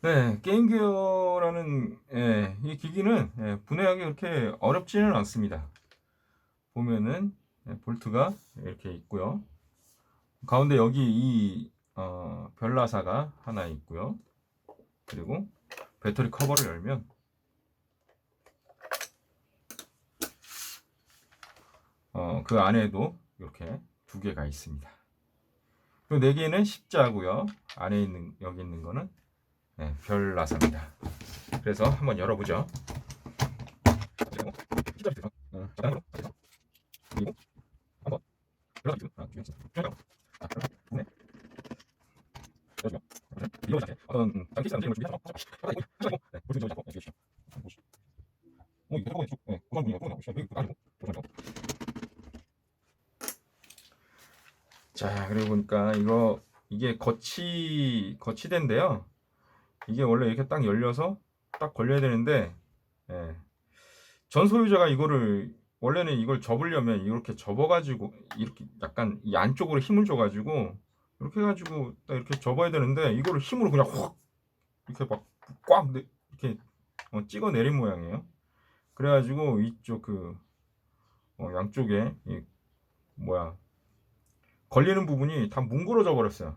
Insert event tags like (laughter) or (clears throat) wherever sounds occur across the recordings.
네, 게임 기어라는 예, 이 기기는 예, 분해하기 그렇게 어렵지는 않습니다. 보면은 예, 볼트가 이렇게 있고요. 가운데 여기 이 어, 별나사가 하나 있고요. 그리고 배터리 커버를 열면 어, 그 안에도 이렇게 두 개가 있습니다. 그리고 네 개는 십자고요. 안에 있는 여기 있는 거는 네, 별 나사입니다. 그래서 한번 열어보죠. 자, 그리고 보니까 이거 이게 거치 거치대인데요. 이게 원래 이렇게 딱 열려서 딱 걸려야 되는데 예. 전 소유자가 이거를 원래는 이걸 접으려면 이렇게 접어가지고 이렇게 약간 이 안쪽으로 힘을 줘가지고 이렇게 해가지고 딱 이렇게 접어야 되는데 이거를 힘으로 그냥 확 이렇게 막 꽉 이렇게 어, 찍어 내린 모양이에요. 그래가지고 이쪽 그 어, 양쪽에 이 뭐야 걸리는 부분이 다 뭉그러져 버렸어요.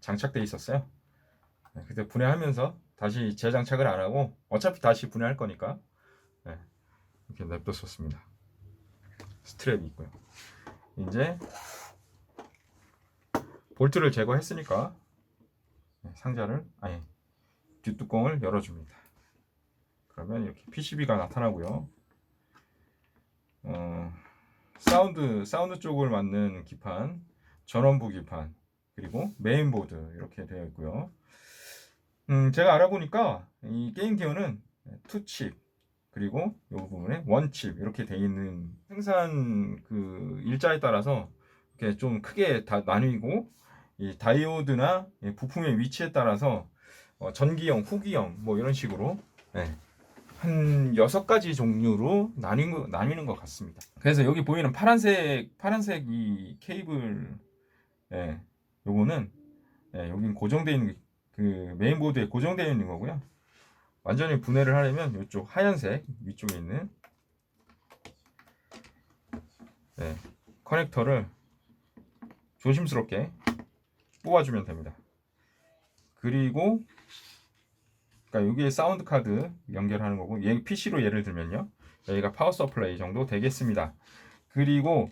장착돼 있었어요. 예, 그때 분해하면서 다시 재장착을 안 하고 어차피 다시 분해할 거니까 예, 이렇게 냅뒀었습니다. 스트랩이 있고요. 이제 볼트를 제거했으니까 예, 상자를 아니 뒷뚜껑을 열어줍니다. 그러면 이렇게 PCB가 나타나고요. 어, 사운드 사운드 쪽을 맞는 기판, 전원부 기판, 그리고 메인보드 이렇게 되어 있고요. 음, 제가 알아보니까 이 게임 기어는 투칩 그리고 이 부분에 원칩 이렇게 되어 있는 생산 그 일자에 따라서 이렇게 좀 크게 다 나뉘고 이 다이오드나 이 부품의 위치에 따라서 어, 전기형, 후기형 뭐 이런 식으로 네, 한 여섯 가지 종류로 나뉘는, 거- 나뉘는 것 같습니다. 그래서 여기 보이는 파란색 파란색 이 케이블 예, 요거는 예, 여긴 고정되어 있는 그 메인보드에 고정되어 있는 거고요. 완전히 분해를 하려면 이쪽 하얀색 위쪽에 있는 예, 커넥터를 조심스럽게 뽑아주면 됩니다. 그리고 그러니까 여기에 사운드 카드 연결하는 거고 얘 PC로 예를 들면요. 여기가 파워 서플라이 정도 되겠습니다. 그리고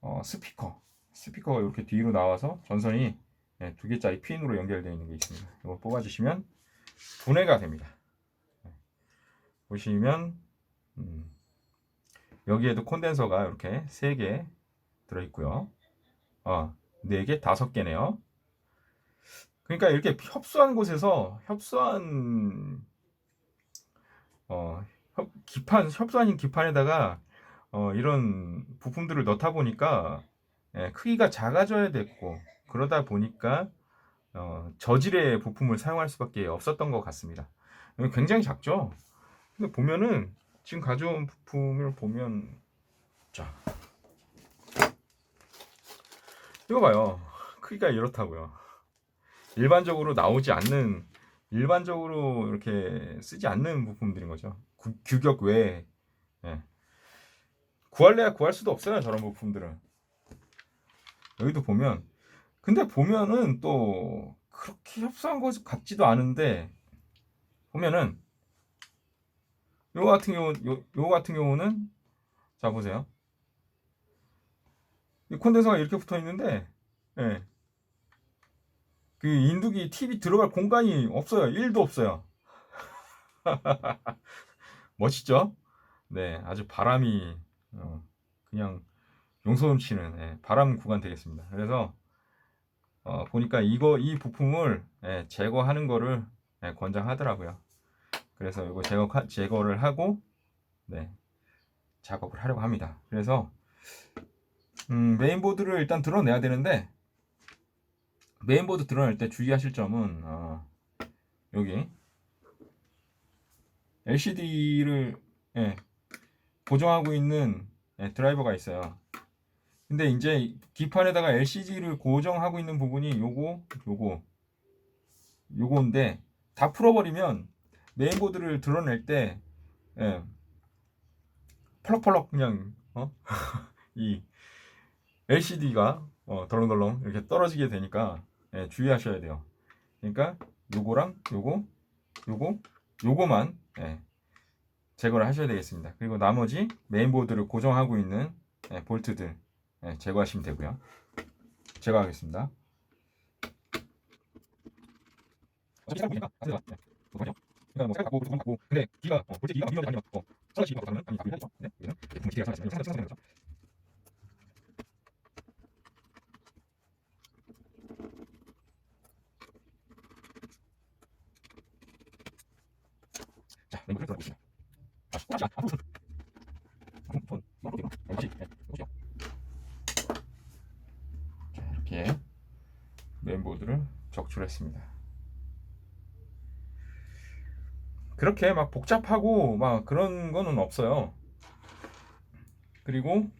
어, 스피커 스피커가 이렇게 뒤로 나와서 전선이 네, 두 개짜리 핀으로 연결되어 있는 게 있습니다. 이거 뽑아주시면 분해가 됩니다. 네. 보시면 음, 여기에도 콘덴서가 이렇게 세 개 들어있고요. 어, 네 개, 다섯 개네요. 그러니까 이렇게 협소한 곳에서 협소한 어, 협, 기판 협소한 기판에다가 어, 이런 부품들을 넣다 보니까 예, 크기가 작아져야 됐고 그러다 보니까 어, 저질의 부품을 사용할 수밖에 없었던 것 같습니다. 이거 굉장히 작죠. 근데 보면은 지금 가져온 부품을 보면 자 이거 봐요. 크기가 이렇다고요. 일반적으로 나오지 않는 일반적으로 이렇게 쓰지 않는 부품들인 거죠. 구- 규격 외에 예. 구할래야 구할 수도 없어요. 저런 부품들은 여기도 보면 근데 보면은 또 그렇게 협소한 것 같지도 않은데 보면은 요 같은 경우 요, 요 같은 경우는 자 보세요. 이 콘덴서가 이렇게 붙어 있는데 예. 그 인두기 TV 들어갈 공간이 없어요. 1도 없어요. (laughs) 멋있죠? 네, 아주 바람이 어, 그냥 용서 넘치는 예, 바람 구간 되겠습니다. 그래서 어, 보니까 이거 이 부품을 예, 제거하는 거를 예, 권장하더라고요. 그래서 이거 제거 제거를 하고 네, 작업을 하려고 합니다. 그래서 음, 메인보드를 일단 드러내야 되는데 메인보드 드러낼 때 주의하실 점은 어, 여기 LCD를 예, 고정하고 있는 예, 드라이버가 있어요. 근데 이제 기판에다가 LCD를 고정하고 있는 부분이 요거, 요거, 요거인데 다 풀어버리면 메인보드를 드러낼 때 예, 펄럭펄럭 그냥 어? (laughs) 이 LCD가 어, 덜렁덜렁 이렇게 떨어지게 되니까 예, 주의하셔야 돼요. 그러니까 요거랑 요거, 요거, 요거만 예, 제거를 하셔야 되겠습니다. 그리고 나머지 메인보드를 고정하고 있는 예, 볼트들 예, 제거하시면 되고요. 제거하겠습니다. 어차피 보니까 안 되나? 네. 그거죠. 그러니까 뭐 갖고 그거 갖고 근데 기가 어, 볼트 기가 밀려져 아니면 어, 슬라시 기가 가면 아니 바꾸려 하죠. 네. 얘는 제품 기가 슬라시 상상 상상 거죠. 자, 멤버를 들어보시죠. 아, 아, 아, 손. 손, 손, 손, 다시, 네, 보시죠. 자, 이 렇게 메인보드를 적출했습니다. 그렇게 막 복잡하고 막 그런 거는 없어요. 그리고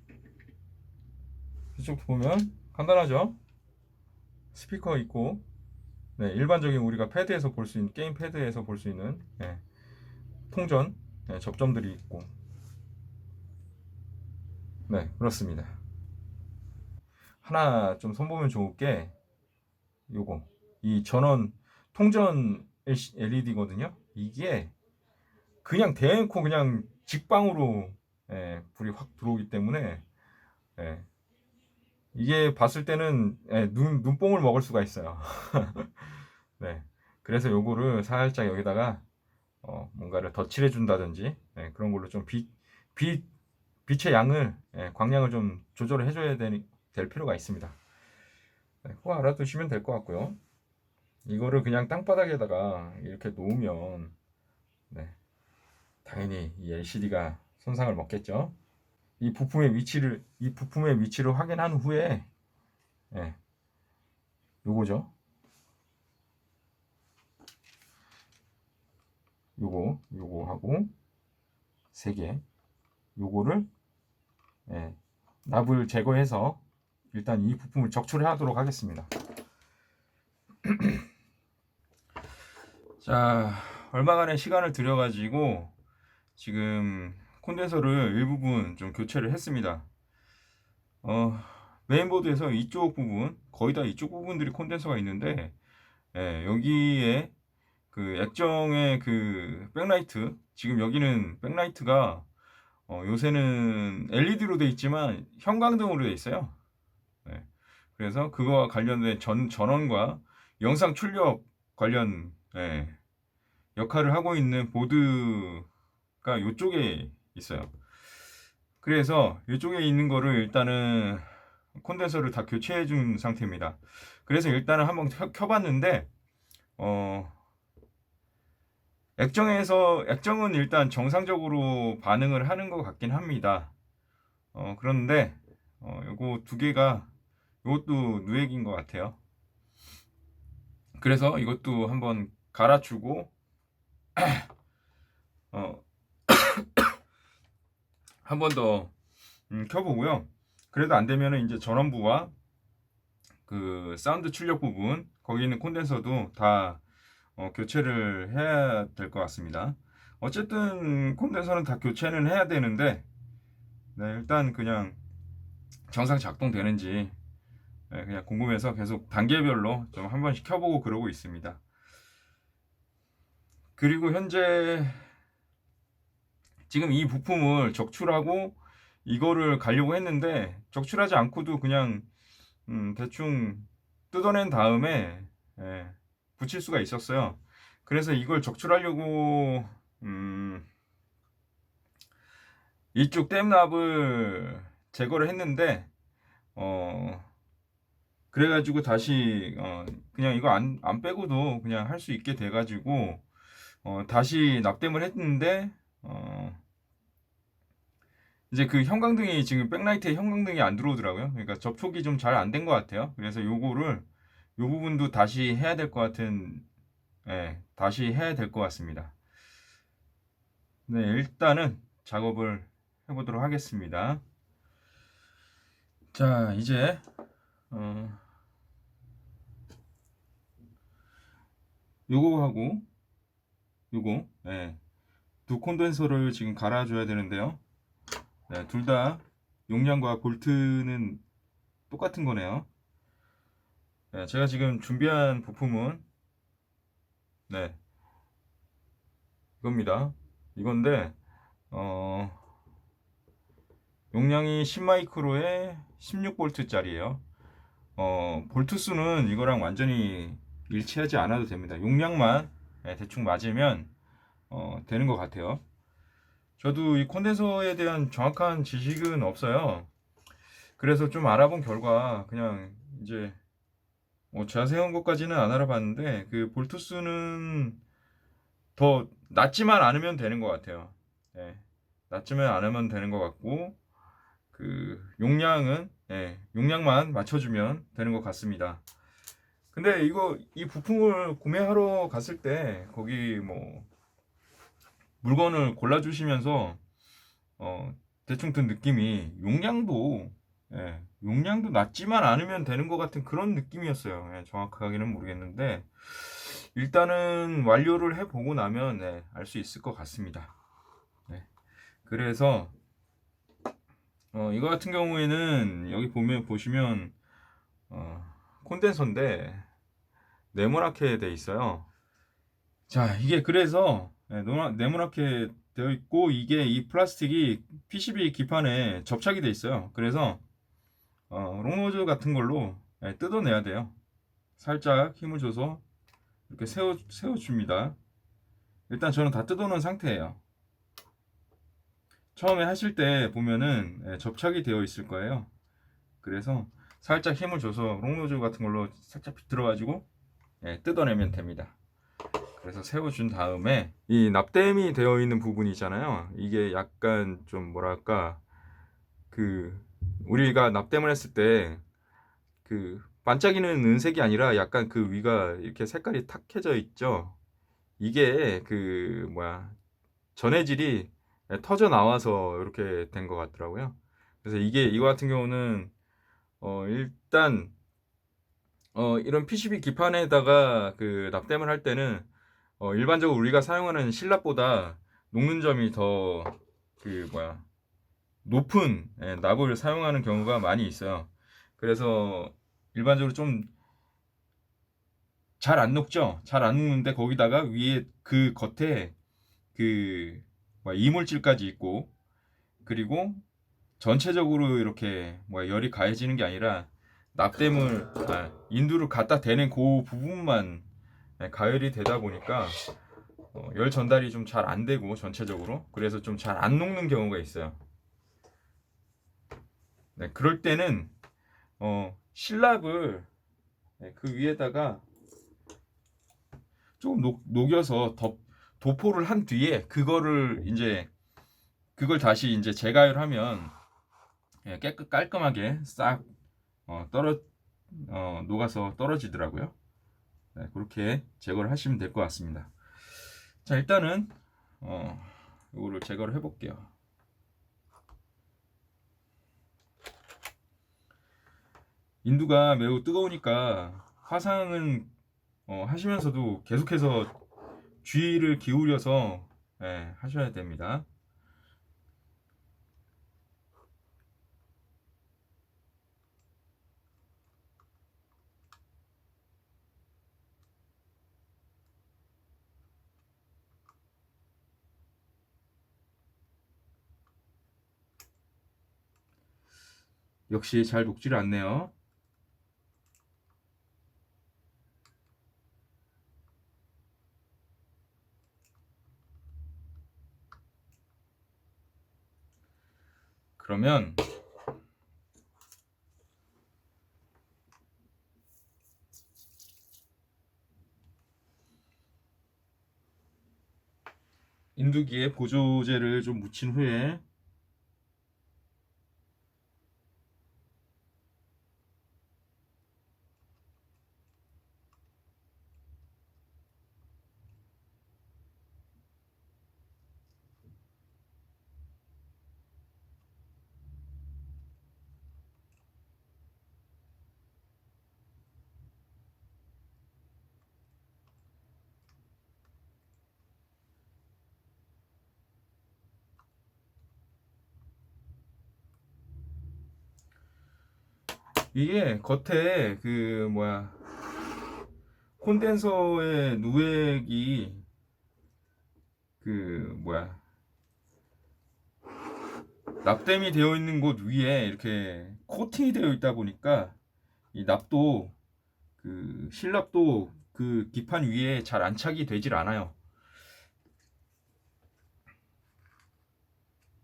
이쪽 보면 간단하죠. 스피커 있고, 네, 일반적인 우리가 패드에서 볼 수 있는 게임 패드에서 볼 수 있는 네, 통전 네, 접점들이 있고, 네 그렇습니다. 하나 좀 손보면 좋을 게 요거 이 전원 통전 LED거든요. 이게 그냥 대놓고 그냥 직방으로 예, 불이 확 들어오기 때문에 예, 이게 봤을 때는 예, 눈 눈뽕을 먹을 수가 있어요. (laughs) 네, 그래서 요거를 살짝 여기다가 어, 뭔가를 덧칠해 준다든지 예, 그런 걸로 좀 빛, 빛 빛의 양을 예, 광량을 좀 조절을 해줘야 될, 될 필요가 있습니다. 네, 그거 알아두시면 될 것 같고요. 이거를 그냥 땅바닥에다가 이렇게 놓으면 네, 당연히 이 LCD가 손상을 먹겠죠. 이 부품의 위치를 이 부품의 위치를 확인한 후에 예, 요거죠. 요거 요거 하고 세 개. 요거를 예, 납을 제거해서 일단 이 부품을 적출하도록 하겠습니다. (clears throat) 자, 얼마간의 시간을 들여가지고 지금 콘덴서를 일부분 좀 교체를 했습니다. 어, 메인보드에서 이쪽 부분, 거의 다 이쪽 부분들이 콘덴서가 있는데, 예, 여기에 그 액정의 그 백라이트, 지금 여기는 백라이트가 어, 요새는 LED로 돼 있지만 형광등으로 돼 있어요. 네. 그래서 그거와 관련된 전, 전원과 영상 출력 관련 예, 역할을 하고 있는 보드가 이쪽에 있어요. 그래서 이쪽에 있는 거를 일단은 콘덴서를 다 교체해 준 상태입니다. 그래서 일단은 한번 켜, 켜봤는데 어 액정에서 액정은 일단 정상적으로 반응을 하는 것 같긴 합니다. 어 그런데 어 요거 두 개가 이것도 누액인 것 같아요. 그래서 이것도 한번 갈아주고 (clears throat) 어, (clears throat) 한 번더 음, 켜보고요. 그래도 안 되면은 이제 전원부와 그 사운드 출력 부분 거기 있는 콘덴서도 다 어, 교체를 해야 될 것 같습니다. 어쨌든 콘덴서는 다 교체는 해야 되는데 네, 일단 그냥 정상 작동되는지 네, 그냥 궁금해서 계속 단계별로 좀 한 번씩 켜보고 그러고 있습니다. 그리고 현재 지금 이 부품을 적출하고 이거를 가려고 했는데 적출하지 않고도 그냥 음, 대충 뜯어낸 다음에 예, 붙일 수가 있었어요. 그래서 이걸 적출하려고 음, 이쪽 댐납을 제거를 했는데 어, 그래가지고 다시 어, 그냥 이거 안, 안 빼고도 그냥 할 수 있게 돼가지고 어, 다시 납땜을 했는데 어, 이제 그 형광등이 지금 백라이트에 형광등이 안 들어오더라고요. 그러니까 접촉이 좀 잘 안 된 것 같아요. 그래서 요거를 요 부분도 다시 해야 될 것 같은 예, 다시 해야 될 것 같습니다. 네, 일단은 작업을 해보도록 하겠습니다. 자, 이제 어, 요거하고 요거 예, 두 콘덴서를 지금 갈아줘야 되는데요. 네, 둘 다 용량과 볼트는 똑같은 거네요. 네, 제가 지금 준비한 부품은 네 이겁니다. 이건데 어, 용량이 10마이크로에 16볼트 짜리예요. 어, 볼트 수는 이거랑 완전히 일치하지 않아도 됩니다. 용량만 네, 대충 맞으면 어, 되는 것 같아요. 저도 이 콘덴서에 대한 정확한 지식은 없어요. 그래서 좀 알아본 결과 그냥 이제 뭐 자세한 것까지는 안 알아봤는데 그 볼트 수는 더 낮지만 않으면 되는 것 같아요. 예, 낮지만 않으면 되는 것 같고 그 용량은 예, 용량만 맞춰주면 되는 것 같습니다. 근데 이거 이 부품을 구매하러 갔을 때 거기 뭐 물건을 골라주시면서 어, 대충 든 느낌이 용량도 예, 용량도 낮지만 않으면 되는 것 같은 그런 느낌이었어요. 예, 정확하게는 모르겠는데 일단은 완료를 해보고 나면 네, 알수 있을 것 같습니다. 네, 그래서 어, 이거 같은 경우에는 여기 보면 보시면 어, 콘덴서인데 네모나게 돼 있어요. 자, 이게 그래서 네, 노라- 네모나게 되어 있고 이게 이 플라스틱이 PCB 기판에 접착이 돼 있어요. 그래서 어, 롱노즈 같은 걸로 네, 뜯어내야 돼요. 살짝 힘을 줘서 이렇게 세워 세워줍니다. 일단 저는 다 뜯어놓은 상태예요. 처음에 하실 때 보면은 네, 접착이 되어 있을 거예요. 그래서 살짝 힘을 줘서 롱노즈 같은 걸로 살짝 비틀어가지고 네, 뜯어내면 됩니다. 그래서 세워준 다음에 이 납땜이 되어 있는 부분이 있잖아요. 이게 약간 좀 뭐랄까 그 우리가 납땜을 했을 때 그 반짝이는 은색이 아니라 약간 그 위가 이렇게 색깔이 탁해져 있죠. 이게 그 뭐야 전해질이 터져 나와서 이렇게 된 것 같더라고요. 그래서 이게 이거 같은 경우는 어 일단 어 이런 PCB 기판에다가 그 납땜을 할 때는 어, 일반적으로 우리가 사용하는 실납보다 녹는 점이 더 그 뭐야 높은 예, 납을 사용하는 경우가 많이 있어요. 그래서 일반적으로 좀 잘 안 녹죠. 잘 안 녹는데 거기다가 위에 그 겉에 그 뭐야, 이물질까지 있고 그리고 전체적으로 이렇게 뭐야, 열이 가해지는 게 아니라 납땜을 아, 인두를 갖다 대는 그 부분만 네, 가열이 되다 보니까 어, 열 전달이 좀 잘 안 되고 전체적으로 그래서 좀 잘 안 녹는 경우가 있어요. 네, 그럴 때는 어, 실납을 네, 그 위에다가 조금 녹, 녹여서 덮, 도포를 한 뒤에 그거를 이제 그걸 다시 이제 재가열 하면 예, 깨끗 깔끔하게 싹 어, 떨어 어, 녹아서 떨어지더라고요. 네, 그렇게 제거를 하시면 될 것 같습니다. 자, 일단은 어, 이거를 제거를 해볼게요. 인두가 매우 뜨거우니까 화상은 어, 하시면서도 계속해서 주의를 기울여서 예, 하셔야 됩니다. 역시 잘 녹지를 않네요. 그러면 인두기에 보조제를 좀 묻힌 후에 이게 겉에 그 뭐야 콘덴서의 누액이 그 뭐야 납땜이 되어 있는 곳 위에 이렇게 코팅이 되어 있다 보니까 이 납도 그 실납도 그 기판 위에 잘 안착이 되질 않아요.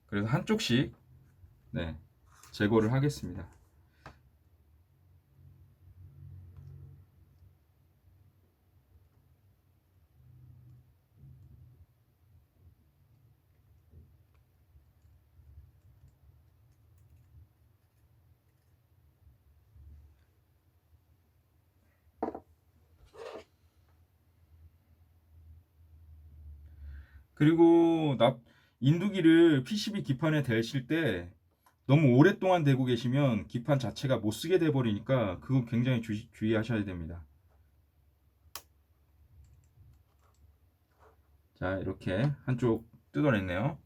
그래서 한쪽씩 네, 제거를 하겠습니다. 그리고 납 인두기를 PCB 기판에 대실 때 너무 오랫동안 대고 계시면 기판 자체가 못 쓰게 돼 버리니까 그거 굉장히 주, 주의하셔야 됩니다. 자, 이렇게 한쪽 뜯어냈네요.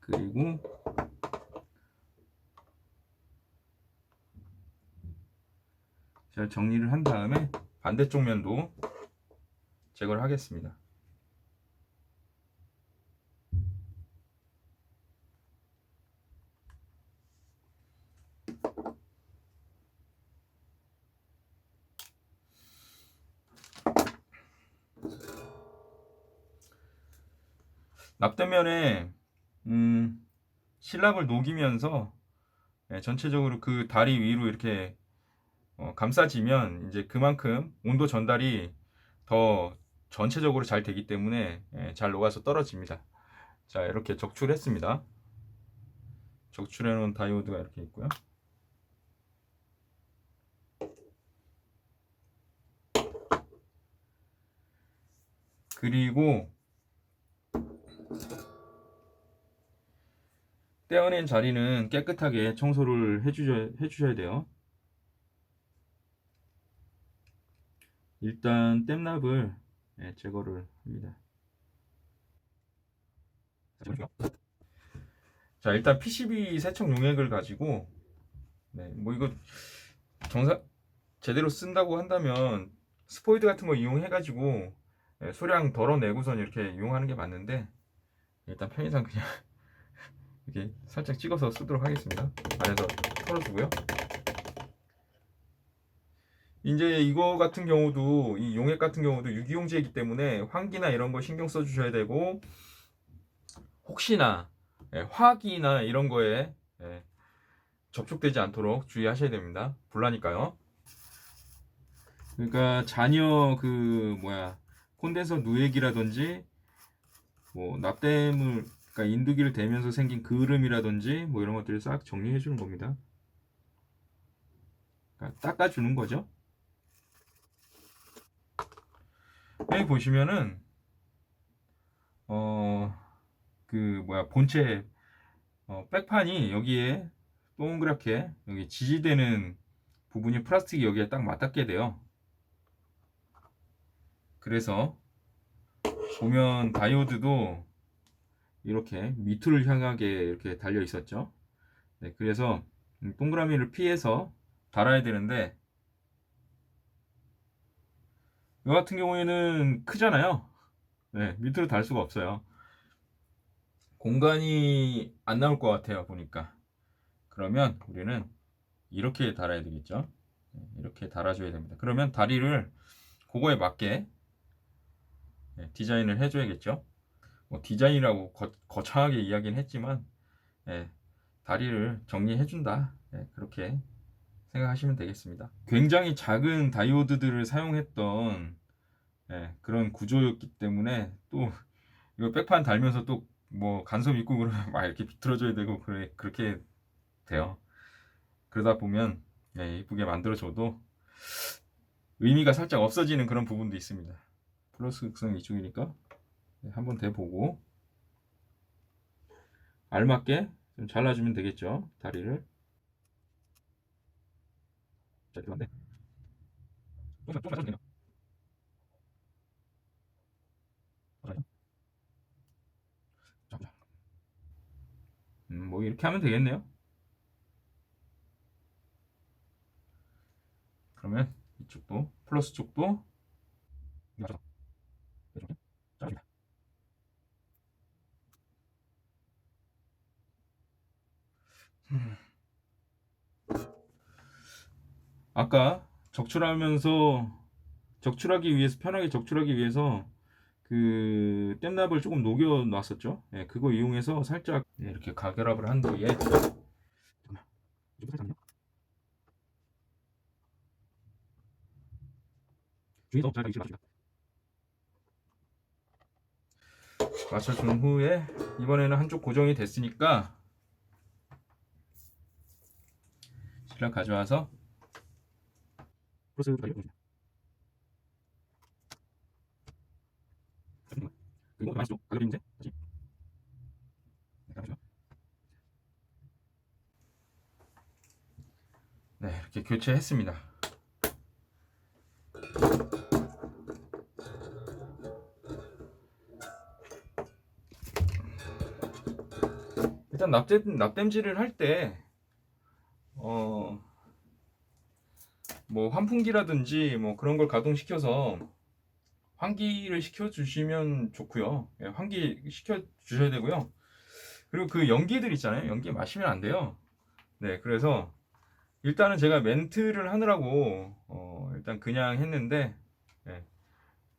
그리고 잘 정리를 한 다음에 반대쪽 면도 제거를 하겠습니다. 납땜면에 음, 실납을 녹이면서 예, 전체적으로 그 다리 위로 이렇게 어, 감싸지면 이제 그만큼 온도 전달이 더 전체적으로 잘 되기 때문에 예, 잘 녹아서 떨어집니다. 자 이렇게 적출했습니다. 적출해 놓은 다이오드가 이렇게 있고요. 그리고 떼어낸 자리는 깨끗하게 청소를 해주셔야, 해주셔야 돼요. 일단 땜납을 네, 제거를 합니다. 자, 일단 PCB 세척 용액을 가지고 네, 뭐 이거 정상 제대로 쓴다고 한다면 스포이드 같은 거 이용해 가지고 네, 소량 덜어내고선 이렇게 이용하는 게 맞는데 일단 편의상 그냥 (laughs) 이렇게 살짝 찍어서 쓰도록 하겠습니다. 안에서 털어주고요. 이제 이거 같은 경우도 이 용액 같은 경우도 유기용제이기 때문에 환기나 이런 거 신경 써 주셔야 되고 혹시나 예, 화기나 이런 거에 예, 접촉되지 않도록 주의하셔야 됩니다. 불나니까요. 그러니까 잔여 그 뭐야 콘덴서 누액이라든지 뭐 납땜을 그러니까 인두기를 대면서 생긴 그름이라든지 뭐 이런 것들을 싹 정리해 주는 겁니다. 그러니까 닦아 주는 거죠. 여기 보시면은 어 그 뭐야 본체 어, 백판이 여기에 동그랗게 여기 지지되는 부분이 플라스틱이 여기에 딱 맞닿게 돼요. 그래서 보면 다이오드도 이렇게 밑을 향하게 이렇게 달려 있었죠. 네, 그래서 동그라미를 피해서 달아야 되는데 이 같은 경우에는 크잖아요. 네, 밑으로 달 수가 없어요. 공간이 안 나올 것 같아요, 보니까. 그러면 우리는 이렇게 달아야 되겠죠. 네, 이렇게 달아줘야 됩니다. 그러면 다리를 그거에 맞게 네, 디자인을 해줘야겠죠. 뭐 디자인이라고 거, 거창하게 이야기는 했지만 예, 다리를 정리해준다. 예, 그렇게 생각하시면 되겠습니다. 굉장히 작은 다이오드들을 사용했던 예, 그런 구조였기 때문에 또 이거 백판 달면서 또 뭐 간섭 있고 그러면 (laughs) 막 이렇게 비틀어져야 되고 그래 그렇게 돼요. 그러다 보면 예, 이쁘게 만들어줘도 의미가 살짝 없어지는 그런 부분도 있습니다. 플러스 극성 이쪽이니까 네, 한번 대보고 알맞게 좀 잘라주면 되겠죠 다리를 자 이렇게 조금만 조금만 잘라주면 되나? 음, 뭐 이렇게 하면 되겠네요. 그러면 이쪽도 플러스 쪽도. 아까 적출하면서 적출하기 위해서 편하게 적출하기 위해서 그 땜납을 조금 녹여 놨었죠. 예, 그거 이용해서 살짝 예, 이렇게 가결합을 한 맞춥니다. 맞춰준 후에 이번에는 한쪽 고정이 됐으니까 실랑 가져와서. 그리고 가격이 문제 다시 네, 가보죠. 네 이렇게 교체했습니다. 일단 납땜 납땜질을 할 때 어. 뭐 환풍기라든지 뭐 그런 걸 가동시켜서 환기를 시켜 주시면 좋고요. 예, 환기 시켜 주셔야 되고요. 그리고 그 연기들 있잖아요. 연기 마시면 안 돼요. 네, 그래서 일단은 제가 멘트를 하느라고 어, 일단 그냥 했는데 예,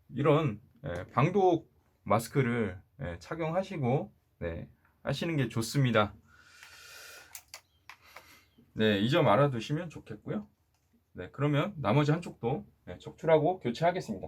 이런 예, 방독 마스크를 예, 착용하시고 네, 하시는 게 좋습니다. 네, 이 점 알아두시면 좋겠고요. 네, 그러면 나머지 한쪽도 네, 적출하고 교체하겠습니다.